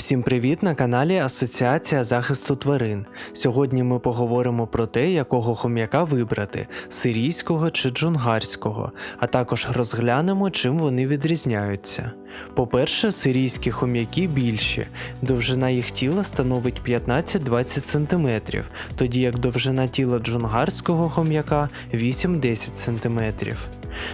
Всім привіт на каналі Асоціація захисту тварин. Сьогодні ми поговоримо про те, якого хом'яка вибрати сирійського чи джунгарського, а також розглянемо, чим вони відрізняються. По-перше, сирійські хом'яки більші, довжина їх тіла становить 15-20 см, тоді як довжина тіла джунгарського хом'яка 8-10 см.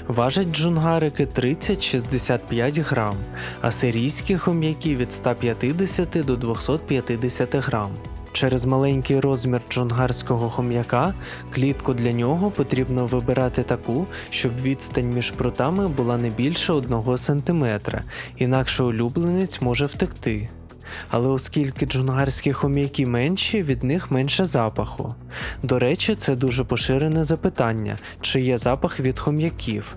Важать джунгарики 30-65 грам, а сирійські хом'яки від 150 до 250 грам. Через маленький розмір джунгарського хом'яка клітку для нього потрібно вибирати таку, щоб відстань між прутами була не більше 1 см, інакше улюбленець може втекти. Але оскільки джунгарські хом'яки менші, від них менше запаху. До речі, це дуже поширене запитання, чи є запах від хом'яків.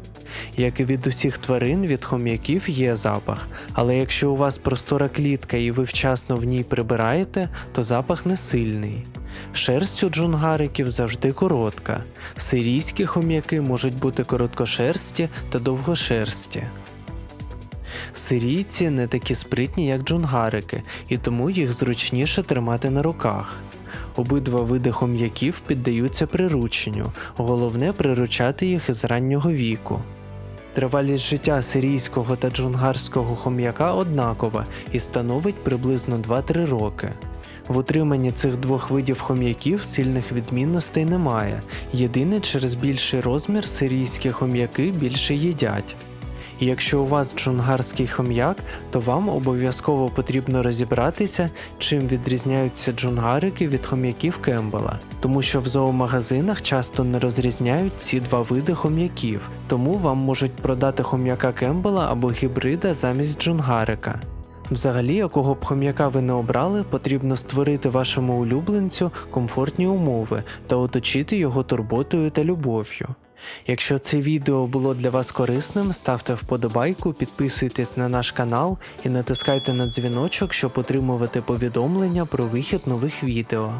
Як і від усіх тварин, від хом'яків є запах, але якщо у вас простора клітка і ви вчасно в ній прибираєте, то запах не сильний. Шерсть у джунгариків завжди коротка. Сирійські хом'яки можуть бути короткошерсті та довгошерсті. Сирійці не такі спритні, як джунгарики, і тому їх зручніше тримати на руках. Обидва види хом'яків піддаються прирученню, головне приручати їх із раннього віку. Тривалість життя сирійського та джунгарського хом'яка однакова і становить приблизно 2-3 роки. В утриманні цих двох видів хом'яків сильних відмінностей немає. Єдине через більший розмір сирійські хом'яки більше їдять. Якщо у вас джунгарський хом'як, то вам обов'язково потрібно розібратися, чим відрізняються джунгарики від хом'яків Кембела, тому що в зоомагазинах часто не розрізняють ці два види хом'яків, тому вам можуть продати хом'яка Кембела або гібрида замість джунгарика. Взагалі, якого б хом'яка ви не обрали, потрібно створити вашому улюбленцю комфортні умови та оточити його турботою та любов'ю. Якщо це відео було для вас корисним, ставте вподобайку, підписуйтесь на наш канал і натискайте на дзвіночок, щоб отримувати повідомлення про вихід нових відео.